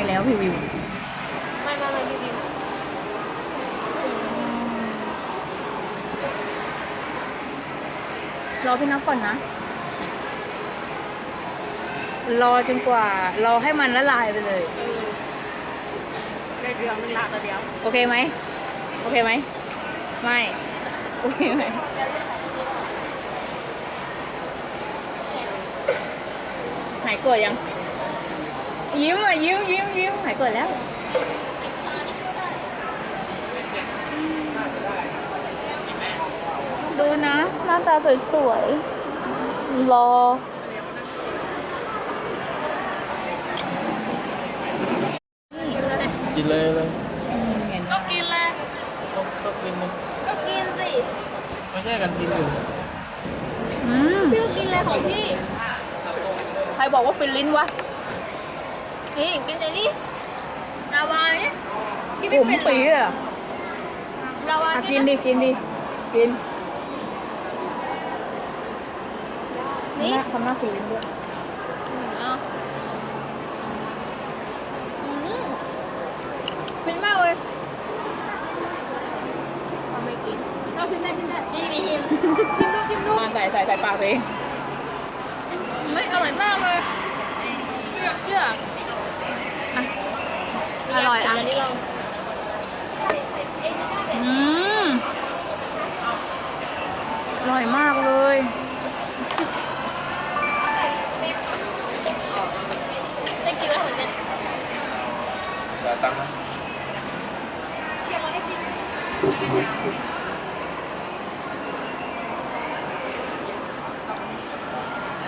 อีกแล้วพี่วิว ไม่ไม่ไม่พี่บิวรอพี่นับก่อนนะ รอจนกว่า รอให้มันละลายไปเลย เออได้เดือนนึงละแต่เดียวโอเคไหม โอเคไหม ไม่ โอเคไหม หายโกรธยัง ยิ้มอะยิ้มยิ้มยิ้มหายโกรธแล้วดูนะหน้าตาสวยๆ รอ กินเลยเลยก็กินเลยต้องต้องกินนะก็กินสิไม่ใช่กันกินอยู่อืมพี่ก็กินเลยของพี่ ใครบอกว่าฟินลิ้นวะ นี่กินเลยนี่ลาวาเนี่ยพี่ผไม่มเป็นปีเหรอเลยอะลาวาอะเนี่ยกินดิ กินดิ กินนี่ทำหน้าฟินลิ้นด้วยอืมเอาอืมฟินมากเลยเอาไม่กินเราชิมได้ชิมได้นี่มีหิมชิมดูชิมดูมาใส่ใส่ใส่ปากตัวเองไม่อร่อยมากเลยไม่อยากเชื่อ อร่อยอะนนี้ลองอืมอร่อยมากเลย ได้กินแล้วเหมือนกันจ่ายตังค์นะ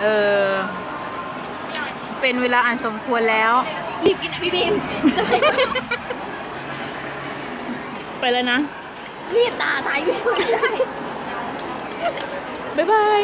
เออ เป็นเวลาอันสมควรแล้ว รีบกินนะพี่บีมไปแล้วนะ รีบตาตายพี่ไม่ได้ บ๊ายบาย